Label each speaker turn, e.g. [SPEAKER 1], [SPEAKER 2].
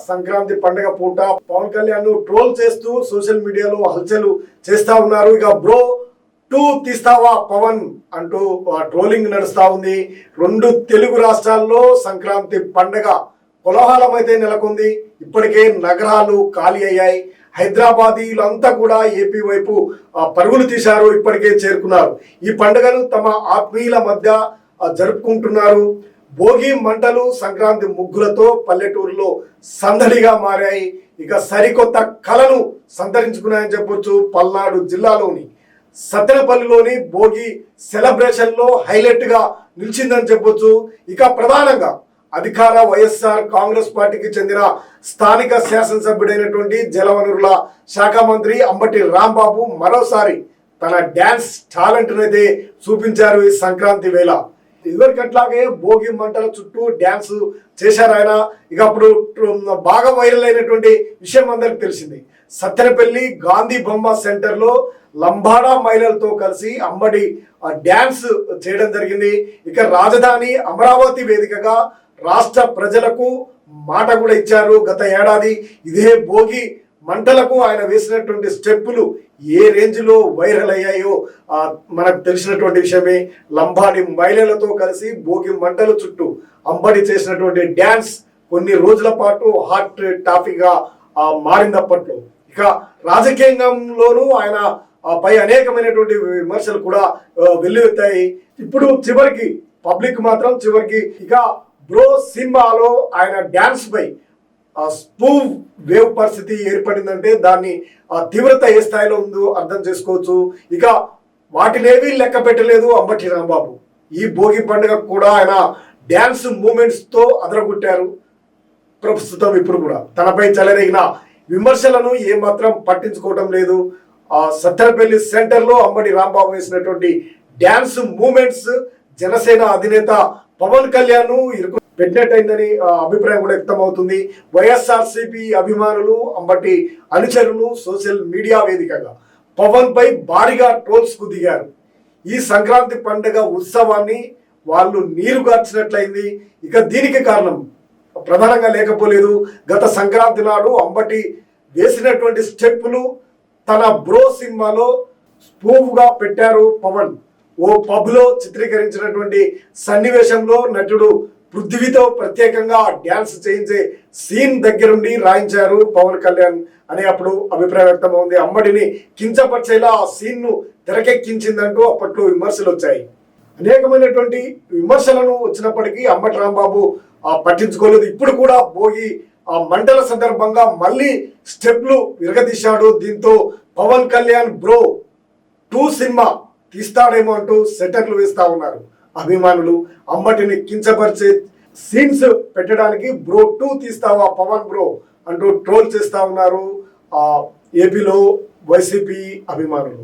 [SPEAKER 1] సంక్రాంతి పండుగ పూట పవన్ కళ్యాణ్ ట్రోల్ చేస్తూ సోషల్ మీడియాలో హల్చలు చేస్తా ఉన్నారు. ఇక బ్రో టూ తీస్తావా పవన్ అంటూ ట్రోలింగ్ నడుస్తా ఉంది. రెండు తెలుగు రాష్ట్రాల్లో సంక్రాంతి పండగ కోలాహలం అయితే నెలకొంది. ఇప్పటికే నగరాలు ఖాళీ అయ్యాయి. హైదరాబాదీలంతా కూడా ఏపీ వైపు పరుగులు తీశారు. ఇప్పటికే చేరుకున్నారు. ఈ పండుగను తమ ఆత్మీయుల మధ్య జరుపుకుంటున్నారు. భోగి మంటలు సంక్రాంతి ముగ్గులతో పల్లెటూరులో సందడిగా మారాయి. ఇక సరికొత్త కళను సంతరించుకున్నాయని చెప్పొచ్చు పల్నాడు జిల్లాలోని సత్తెనపల్లిలోని భోగి సెలబ్రేషన్లో హైలైట్గా నిలిచిందని చెప్పొచ్చు. ఇక ప్రధానంగా అధికార వైఎస్ఆర్ కాంగ్రెస్ పార్టీకి చెందిన స్థానిక శాసనసభ్యుడైనటువంటి జలవనరుల శాఖ మంత్రి అంబటి రాంబాబు మరోసారి తన డ్యాన్స్ టాలెంట్నైతే చూపించారు ఈ సంక్రాంతి వేళ. ఇదివరకట్లాగే భోగి మంటల చుట్టూ డ్యాన్స్ చేశారు ఆయన. ఇక అప్పుడు బాగా వైరల్ అయినటువంటి విషయం అందరికి తెలిసింది. సత్తెనపల్లి గాంధీ బొమ్మ సెంటర్లో లంబాడా మహిళలతో కలిసి అమ్మడి ఆ, డ్యాన్స్ చేయడం జరిగింది. ఇక రాజధాని అమరావతి వేదికగా రాష్ట్ర ప్రజలకు మాట కూడా ఇచ్చారు గత ఏడాది. ఇదే భోగి మంటలకు ఆయన వేసినటువంటి స్టెప్పులు ఏ రేంజ్లో వైరల్ అయ్యాయో మనకు తెలిసినటువంటి విషయమే. లంబాడి మహిళలతో కలిసి భోగి మంటల చుట్టూ అంబడి చేసినటువంటి డ్యాన్స్ కొన్ని రోజుల పాటు హాట్ టాపిక్గా మారింది ఇక రాజకీయంలోనూ ఆయన పై అనేకమైనటువంటి విమర్శలు కూడా వెల్లువెత్తాయి. ఇప్పుడు చివరికి పబ్లిక్ మాత్రం చివరికి ఇక బ్రో సినిమాలో ఆయన డ్యాన్స్ పై ఆ స్పూవ్ వేవ్ పరిస్థితి ఏర్పడిందంటే దాన్ని ఆ తీవ్రత ఏ స్థాయిలో ఉందో అర్థం చేసుకోవచ్చు. ఇక వాటినేవి లెక్క పెట్టలేదు అంబటి రాంబాబు. ఈ భోగి పండుగ కూడా ఆయన డ్యాన్స్ మూమెంట్స్తో అదరగొట్టారు. ప్రస్తుతం ఇప్పుడు కూడా తనపై చెలరేగిన విమర్శలను ఏమాత్రం పట్టించుకోవటం లేదు. ఆ సత్తెనపల్లి సెంటర్లో అంబటి రాంబాబు వేసినటువంటి డ్యాన్స్ మూమెంట్స్ జనసేన అధినేత పవన్ కళ్యాణ్ ఇరుకు పెట్టినట్టయిందని అభిప్రాయం కూడా వ్యక్తం అవుతుంది. వైఎస్ఆర్ అభిమానులు అంబటి అనుచరులు సోషల్ మీడియా వేదికగా పవన్ పై భారీగా ట్రోల్స్కు దిగారు. ఈ సంక్రాంతి పండుగ ఉత్సవాన్ని వాళ్ళు నీరు గార్చినట్లయింది. ఇక దీనికి కారణం ప్రధానంగా లేకపోలేదు. గత సంక్రాంతి నాడు అంబటి వేసినటువంటి స్టెప్పులు తన బ్రో సినిమాలో స్పూవ్గా పెట్టారు పవన్. ఓ పబ్లో చిత్రీకరించినటువంటి సన్నివేశంలో నటుడు పృథ్వీతో ప్రత్యేకంగా డ్యాన్స్ చేయించే సీన్ దగ్గరుండి రాయించారు పవన్ కళ్యాణ్ అనే అప్పుడు అభిప్రాయం వ్యక్తం ఉంది అమ్మడిని కించపరిచేలా ఆ సీన్ను తెరకెక్కించిందంటూ అప్పట్లో విమర్శలు వచ్చాయి. అనేకమైనటువంటి విమర్శలను వచ్చినప్పటికీ అంబటి రాంబాబు ఆ, పట్టించుకోలేదు. ఇప్పుడు కూడా భోగి ఆ మంటల సందర్భంగా మళ్ళీ స్టెప్లు విరగదీశాడు. దీంతో Pavan Kalyan bro two cinema తీస్తాడేమో అంటూ సెటర్లు వేస్తా ఉన్నారు. అభిమానులు అంబటిని కించపరిచే సీన్స్ పెట్టడానికి బ్రో టూ తీస్తావా పవన్ బ్రో అంటూ ట్రోల్ చేస్తా ఉన్నారు ఏపీలో వైసీపీ అభిమానులు.